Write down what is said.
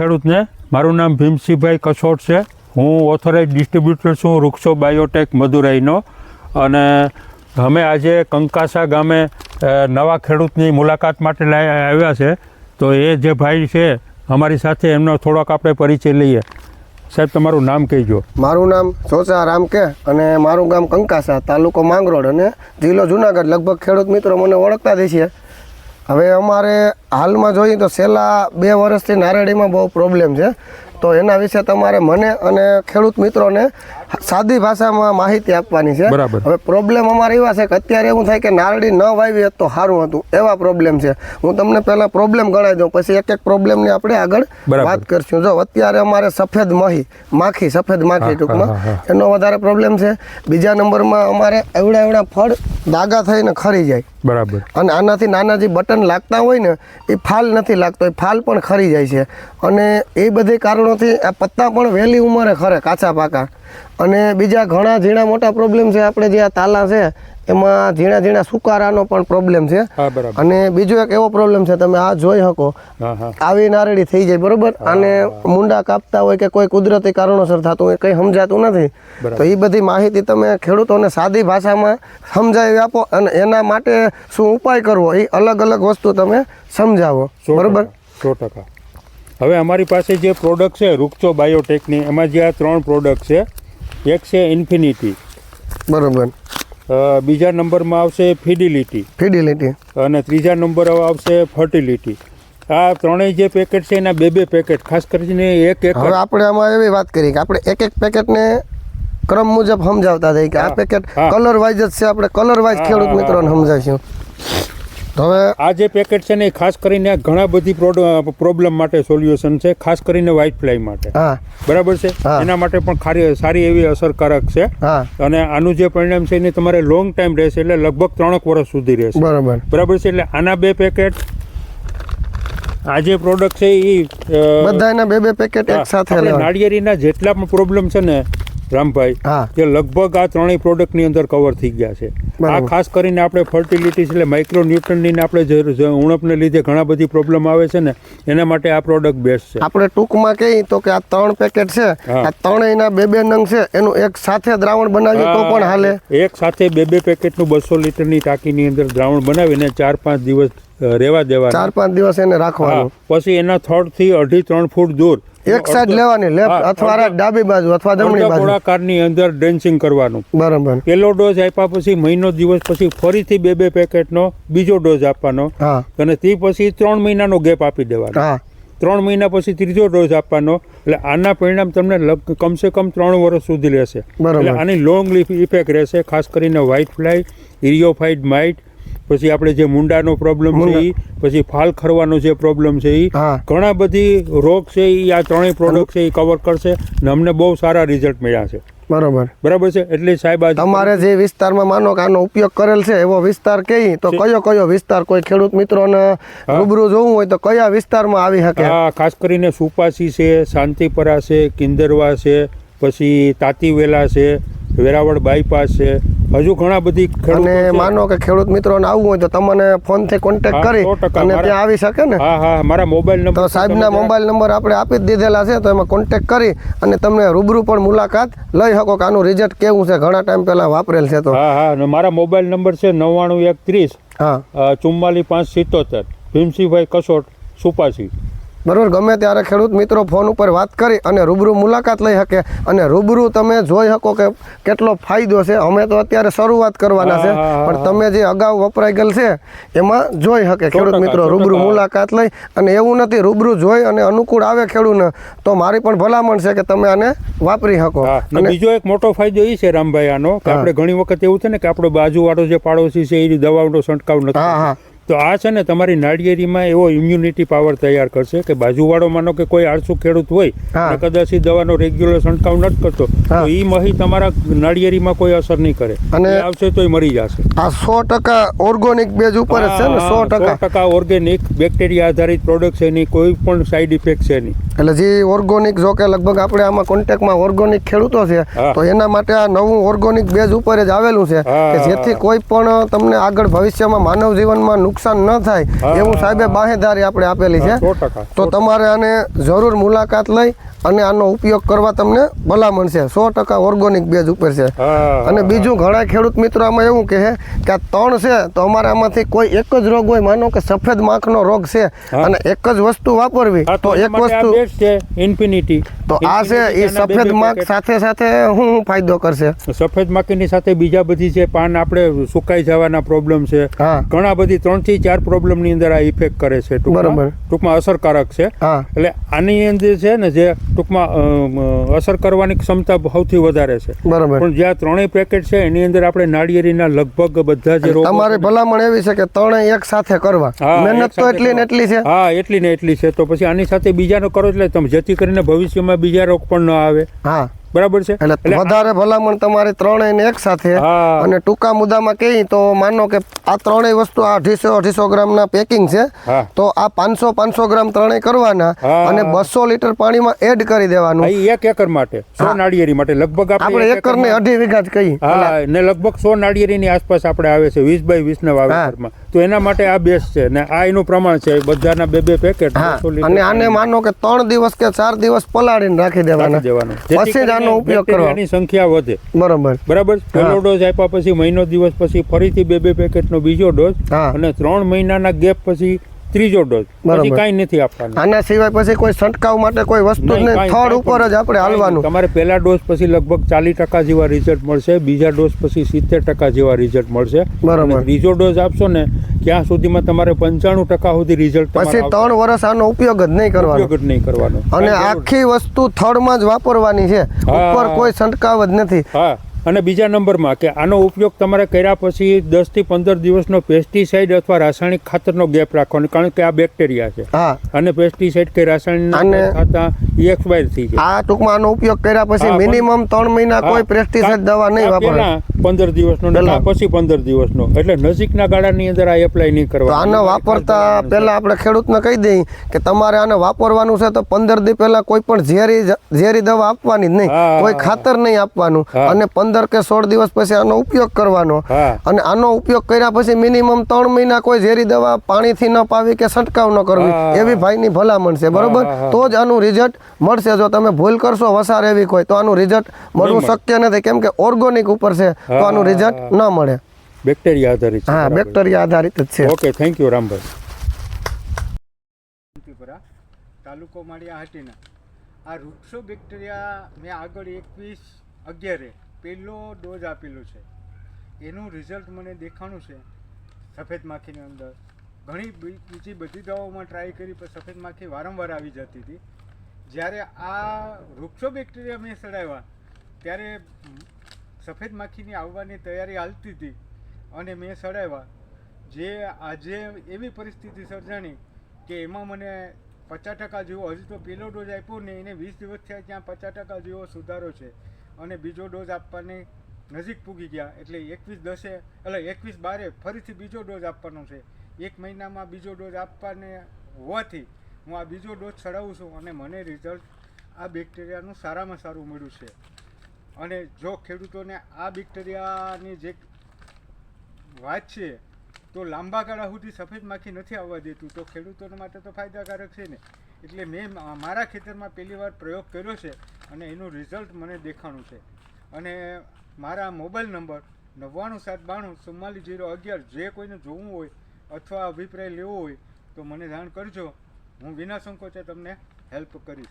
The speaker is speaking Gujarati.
ખેડૂતને મારું નામ ભીમસિંહભાઈ કસોટ છે. હું ઓથોરાઇઝ ડિસ્ટ્રીબ્યુટર છું વૃક્ષો બાયોટેક મદુરાઈનો. અને અમે આજે કંકાસા ગામે નવા ખેડૂતની મુલાકાત માટે લઈ આવ્યા છે. તો એ જે ભાઈ છે, અમારી સાથે એમનો થોડોક આપણે પરિચય લઈએ. સાહેબ, તમારું નામ કહીજો. મારું નામ સોસા રામ કે અને મારું ગામ કંકાસા, તાલુકો માંગરોળ અને જિલ્લો જુનાગઢ. લગભગ ખેડૂત મિત્રો મને ઓળખતા જ છે હવે અમારે હાલમાં જોઈએ તો છેલ્લા બે વર્ષથી નારેડીમાં બહુ પ્રોબ્લેમ છે. તો એના વિશે તમારે મને અને ખેડૂત મિત્રોને સાદી ભાષામાં માહિતી આપવાની છે. બરાબર. હવે પ્રોબ્લેમ અમારે એવા છે કે અત્યારે એવું થાય કે નારળી ન વાવી તો સારું હતું. એવા પ્રોબ્લેમ છે. હું તમને પહેલા પ્રોબ્લેમ ગણાવી દઉં પછી એક એક પ્રોબ્લેમની આપણે આગળ વાત કરશું. જો અત્યારે અમારે સફેદ મહી માખી સફેદ માખી ટૂંકમાં. એનો વધારે પ્રોબ્લેમ છે. બીજા નંબરમાં અમારે એવડા એવડા ફળ દાગા થઈને ખરી જાય. બરાબર. અને આનાથી નાના જે બટન લાગતા હોય ને એ ફાલ નથી લાગતો એ ફાલ પણ ખરી જાય છે. અને એ બધી કારણોથી આ પત્તા પણ વહેલી ઉંમરે ખરે કાચા પાકા. અને બીજા ઘણા ઝીણા મોટા પ્રોબ્લેમ છે. આપણે જે આ તાલા છે એમાં ઝીણા ઝીણા સુકારાનો પણ પ્રોબ્લેમ છે. અને બીજો એક એવો પ્રોબ્લેમ છે તમે આ જોઈ શકો. આવી નારળી થઈ જાય બરોબર? અને મુંડા કાપતા હોય કે કોઈ કુદરતી કારણોસર થતું હોય કંઈ સમજાતું નથી. તો એ બધી માહિતી તમે ખેડૂતોને સાદી ભાષામાં સમજાવી આપો અને એના માટે શું ઉપાય કરવો એ અલગ અલગ વસ્તુ તમે સમજાવો. બરોબર? સો ટકા. હવે અમારી પાસે જે પ્રોડક્ટ છે રૂકચો બાયોટેકની એમાં જે આ ત્રણ પ્રોડક્ટ છે એક છે ઇન્ફિનિટી બરાબર. બીજા નંબરમાં આવશે ફિડિલિટી ફિડિલિટી અને ત્રીજા નંબર આવશે ફર્ટિલિટી આ ત્રણેય જે પેકેટ છે એના બે બે પેકેટ ખાસ કરીને એક એક હવે આપણે આમાં એવી વાત કરી કે આપણે એક એક પેકેટને ક્રમ મુજબ સમજાવતા થઈ કે આ પેકેટ કલર વાઇઝ જ છે આપણે કલર વાઇઝ ખેડૂત મિત્રોને સમજાવીશું. હવે આ જે પેકેટ છે ને એ ખાસ કરીને ઘણા બધી પ્રોબ્લેમ માટે સોલ્યુશન છે ખાસ કરીને વ્હાઇટ ફ્લાય માટે. બરાબર છે? એના માટે પણ સારી એવી અસરકારક છે. અને આનું જે પરિણામ છે એને તમારે લોંગ ટાઈમ રહેશે એટલે લગભગ ત્રણેક વર્ષ સુધી રહેશે. બરાબર. બરાબર છે? એટલે આના બે પેકેટ આ જે પ્રોડક્ટ છે એ બધાના બે બે પેકેટ એક સાથે નાળિયેરીના જેટલા પણ પ્રોબ્લેમ છે ને રામભાઈ તે લગભગ આ ત્રણેય પ્રોડક્ટની અંદર કવર થઈ ગયા છે. આ ખાસ કરીને આપણે ફર્ટિલિટી એટલે માઇક્રો ન્યુટ્રનની આપણે જે- જે ઉણપને લીધે ઘણા બધી પ્રોબ્લેમ આવે છે ને એના માટે આ પ્રોડક્ટ બેસ્ટ છે. આપણે ટૂંકમાં કહીએ તો કે આ ત્રણ પેકેટ છે. આ ત્રણેયના બે બે નંગ છે એનું એક સાથે દ્રાવણ બનાવીએ તો પણ હાલે. એક સાથે બે બે પેકેટનું બસો લીટરની ટાંકીની અંદર દ્રાવણ બનાવીને ચાર પાંચ દિવસ રહેવા દેવા ચાર પાંચ દિવસ એને રાખવાનું. પછી એના થડથી અઢી ત્રણ ફૂટ દૂર એક સાઈડ લેવાની લેફ્ટ અથવા ડાબી બાજુ અથવા જમણી બાજુ. ગોળાકારની અંદર ડેન્સિંગ કરવાનું. બરાબર. પહેલો ડોઝ આપ્યા પછી મહિનો દિવસ પછી ફરીથી બે બે પેકેટનો બીજો ડોઝ આપવાનો. અને તે પછી ત્રણ મહિનાનો ગેપ આપી દેવાનો. ત્રણ મહિના પછી ત્રીજો ડોઝ આપવાનો. એટલે આના પરિણામ તમને કમસે કમ ત્રણ વર્ષ સુધી રહેશે. એટલે આની લોંગ લીફ ઇફેક્ટ રહેશે ખાસ કરીને વ્હાઇટ ફ્લાય ઇરિયોફાઇડ માઇટ પછી આપણે જે મુંડાનો પ્રોબ્લેમ છે એ પછી ફાલ ખરવાનો જે પ્રોબ્લેમ છે એ. ઘણા બધી રોગ છે એ આ ત્રણેય પ્રોડક્ટ છે એ કવર કરશે ને અમને બહુ સારા રિઝલ્ટ મળ્યા છે. બરોબર. બરાબર છે? એટલે સાહેબ તમારે જે વિસ્તારમાં માનો કે આનો ઉપયોગ કરેલ છે એવો વિસ્તાર કઈ? તો કયો કયો વિસ્તાર કોઈ ખેડૂત મિત્રોને રૂબરૂ જોવું હોય તો કયા વિસ્તારમાં આવી શકે? હા ખાસ કરીને સુપાસી છે શાંતિપરા છે કિંદરવા છે પછી તાતીવેલા છે વેરાવળ બાયપાસ છે. હજુ ઘણા બધી અને માનો કે ખેડૂત મિત્રોને આવવું હોય તો તમને ફોનથી કોન્ટેક્ટ હા, કરી. અને ત્યાં આવી શકે ને? હા હા મારા મોબાઈલ નંબર તો સાહેબના મોબાઈલ નંબર આપણે આપી દીધેલા છે તો એમાં કોન્ટેક્ટ કરી અને તમને રૂબરૂ પણ મુલાકાત લઈ શકો કે આનું રિઝલ્ટ કેવું છે. ઘણા ટાઈમ પહેલા વાપરેલ છે તો. હા હા અને મારા મોબાઈલ નંબર છે નવ્વાણું એક ત્રીસ હા ચુમ્માલીસ પાંચ સિત્તોતેર. ભીમસિંહભાઈ કસોટ સુપાસી. બરોબર? ગમે ત્યારે ખેડૂત મિત્રો ફોન ઉપર વાત કરી અને રૂબરૂ મુલાકાત લઈ શકે અને રૂબરૂ તમે જોઈ શકો કે કેટલો ફાયદો છે. અમે તો અત્યારે શરૂઆત કરવાના છે પણ તમે જે અગાઉ વપરાઈ ગયેલ છે એમાં જોઈ શકે ખેડૂત મિત્રો રૂબરૂ મુલાકાત લઈ અને એવું નથી રૂબરૂ જોઈ અને અનુકૂળ આવે ખેડૂતને તો મારી પણ ભલામણ છે કે તમે આને વાપરી શકો. અને બીજો એક મોટો ફાયદો એ છે રામભાઈ આનો કે આપણે ઘણી વખત એવું છે ને કે આપણો બાજુવાળો જે પાડોશી છે એ દવાઓનો છંટકાવ નથી હા હા. તો આ છે ને તમારી નાળિયેરીમાં એવો ઇમ્યુનિટી પાવર તૈયાર કરશે કે બાજુવાળો માનો કે કોઈ આળસુ ખેડૂત હોય કદાચ ઈ દવાનો રેગ્યુલર છંટકાવ નથી કરતો તો એ મહી તમારા નાળિયેરીમાં કોઈ અસર નહીં કરે. અને- આવશે આવશે તોય મરી જશે. આ સો ટકા ઓર્ગોનિક બેજ ઉપર છે ને સો ટકા. ટકા ઓર્ગેનિક બેક્ટેરિયા આધારિત પ્રોડક્ટ છે એની કોઈ પણ સાઈડ ઇફેક્ટ છે નહીં. એટલે જે ઓર્ગોનિક જો કે લગભગ આપણે આમાં કોન્ટેક્ટમાં ઓર્ગોનિક ખેડૂતો છે તો એના માટે આ નવું ઓર્ગોનિક બેજ ઉપર જ આવેલું છે કે જેથી કોઈ પણ તમને આગળ ભવિષ્યમાં માનવ જીવનમાં નુકસાન નુકસાન ન થાય એવું સાહેબે બાહેધારી આપણે આપેલી છે. તો તમારે આને જરૂર મુલાકાત લઈ અને આનો ઉપયોગ કરવા તમને ભલામણ છે. સો ટકા ઓર્ગોનિક બેજ ઉપર છે. અને બીજું ઘણા ખેડૂત મિત્રો આમાં એવું કહે કે આ ત્રણ છે તો અમારે આમાંથી કોઈ એક જ રોગ હોય માનો કે સફેદ માખનો રોગ છે અને એક જ વસ્તુ વાપરવી તો એક વસ્તુ ઇન્ફિનિટી તો આ છે એ સફેદ માખ સાથે સાથે શું ફાયદો કરશે? સફેદ માખીની સાથે બીજા બધી છે પાન આપણે સુકાઈ જવાના પ્રોબ્લેમ છે. હા. ઘણા બધી ત્રણથી ચાર પ્રોબ્લેમની અંદર આ ઇફેક્ટ કરે છે ટૂંકમાં. ટૂંકમાં અસરકારક છે. હા. એટલે આની અંદર છે ને જે ટૂંકમાં અસર કરવાની ક્ષમતા સૌથી વધારે છે. બરાબર. પણ જ્યાં ત્રણેય પેકેટ છે એની અંદર આપણે નાળિયેરીના લગભગ બધા જે રોગ તમારે ભલામણ એવી છે કે ત્રણેય એક સાથે કરવા. મહેનત તો એટલી ને એટલી છે. હા એટલી ને એટલી છે. તો પછી આની સાથે બીજાનો કરો એટલે તમે જેથી કરીને ભવિષ્યમાં બીજા રોગ પણ ન આવે. હા. બરાબર છે? એટલે વધારે ભલામણ તમારી ત્રણેય ને એક સાથે. અને ટૂંકા મુદ્દામાં કહી તો માનો કે આ ત્રણેય વસ્તુ આ અઢીસો અઢીસો ગ્રામના પેકિંગ છે તો આ પાંચસો પાંચસો ગ્રામ ત્રણેય કરવાના અને બસો લીટર પાણીમાં એડ કરી દેવાનું. એક એકર માટે સો નાળિયેરી માટે. લગભગ આપણે એક એકર ને અઢી વીઘા જ કહી હા ને લગભગ સો નાળિયેરી ની આસપાસ આપણે આવે છે વીસ બાય વીસ ના વાવેતરમાં. તો એના માટે આ બેસ્ટ છે ને આ એનું પ્રમાણ છે બધાના બે બે પેકેટ અને આને માનો કે ત્રણ દિવસ કે ચાર દિવસ પલાળીને રાખી દેવાના. દેવાનું. પછી આનો ઉપયોગ કરવાની સંખ્યા વધે. બરાબર. બરાબર? પહેલો ડોઝ આપ્યા પછી મહિનો દિવસ પછી ફરીથી બે બે પેકેટનો બીજો ડોઝ અને ત્રણ મહિનાના ગેપ પછી ત્રીજો ડોઝ. પછી કાંઈ નથી આપવાનું. આના સિવાય પછી કોઈ છંટકાવ માટે કોઈ વસ્તુ થડ ઉપર જ આપણે હાલવાનું. તમારે પહેલા ડોઝ પછી લગભગ ચાલીસ ટકા જેવા રિઝલ્ટ મળશે. બીજા ડોઝ પછી સિત્તેર ટકા જેવા રિઝલ્ટ મળશે. બરાબર. બીજો ત્રીજો ડોઝ આપશો ને ત્યાં સુધીમાં તમારે પંચાણું ટકા સુધી રિઝલ્ટ પછી ત્રણ વર્ષ આનો ઉપયોગ જ નહીં કરવાનો ઉપયોગ જ નહીં કરવાનો. અને આખી વસ્તુ થડમાં જ વાપરવાની છે. ઉપર કોઈ છંટકાવ જ નથી. હા. અને બીજા નંબરમાં કે આનો ઉપયોગ તમારે કર્યા પછી દસથી પંદર દિવસનો પેસ્ટિસાઇડ અથવા રાસાયણિક ખાતરનો ગેપ રાખવાનો કારણ કે આ બેક્ટેરિયા છે. હા. અને પેસ્ટિસાઇડ કે રાસાયણિક ખાતા એક્સપાયર થઈ જાય. આ ટૂંકમાં આનો ઉપયોગ કર્યા પછી મિનિમમ ત્રણ મહિના કોઈ પેસ્ટિસાઇડ દવા નહીં વાપરવાની. પંદર દિવસનો પહેલા. પછી પંદર દિવસનો. એટલે નજીકના ગાળાની અંદર આ એપ્લાય નહીં કરવા આને વાપરતા પહેલા આપણે ખેડૂતને કહી દઈએ કે તમારે આને વાપરવાનું છે તો પંદર દી પહેલા કોઈ પણ ઝેરી ઝેરી દવા આપવાની જ નહીં. કોઈ ખાતર નહીં આપવાનું. અને પંદર કે સોળ દિવસ પછી આનો ઉપયોગ કરવાનો. અને આનો ઉપયોગ કર્યા પછી મિનિમમ ત્રણ મહિના કોઈ ઝેરી દવા પાણીથી ન પાવી કે છંટકાવ ન કરવી. એવી ભાઈની ભલામણ છે. બરોબર. તો જ આનું રિઝલ્ટ મળશે. જો તમે ભૂલ કરશો વસાર એવી કોઈ તો આનું રિઝલ્ટ મળવું શક્ય નથી. કેમ કે ઓર્ગોનિક ઉપર છે. તો આનું રિઝલ્ટ ન મળે. બેક્ટેરિયા આધારિત હા બેક્ટેરિયા આધારિત જ છે. Okay thank you Rambhai. તાલુકો માળિયા હાટીના. આ વૃક્ષો બેક્ટેરિયા મેં આગળ એકવીસ અગિયારે પહેલો ડોઝ આપેલો છે. એનું રિઝલ્ટ મને દેખાણું છે સફેદ માખીની અંદર. ઘણી બીજી બધી દવાઓમાં ટ્રાય કરી પણ સફેદ માખી વારંવાર આવી જતી હતી. જ્યારે આ વૃક્ષો બેક્ટેરિયા મેં સડાવ્યા ત્યારે સફેદ માખીની આવવાની તૈયારી હાલતી હતી અને મેં સડાવ્યા. જે આજે એવી પરિસ્થિતિ સર્જાણી કે એમાં મને પચાસ ટકા જેવો, હજી તો પહેલો ડોઝ આપ્યો ને એને વીસ દિવસ થયા ત્યાં પચાસ ટકા જેવો સુધારો છે અને બીજો ડોઝ આપવાની નજીક પૂગી ગયા. એટલે એકવીસ દસે, એટલે એકવીસ બારે ફરીથી બીજો ડોઝ આપવાનો છે. એક મહિનામાં બીજો ડોઝ આપવાને હોવાથી હું આ બીજો ડોઝ ચડાવું છું અને મને રિઝલ્ટ આ બેક્ટેરિયાનું સારામાં સારું મળ્યું છે. અને જો ખેડૂતોને આ બેક્ટેરિયાની જે વાત છે, તો લાંબા ગાળા સુધી સફેદ માખી નથી આવવા દેતું, તો ખેડૂતો માટે તો ફાયદાકારક છે ને. એટલે મેં મારા ખેતરમાં પહેલી વાર પ્રયોગ કર્યો છે અને એનું રિઝલ્ટ મને દેખાણું છે. અને મારા મોબાઈલ નંબર નવ્વાણું સાત બાણું ચુમ્માલીસ જીરો અગિયાર, જે કોઈને જોવું હોય અથવા અભિપ્રાય લેવો હોય, તો મને જાણ કરજો. હું વિના સંકોચે તમને હેલ્પ કરીશ.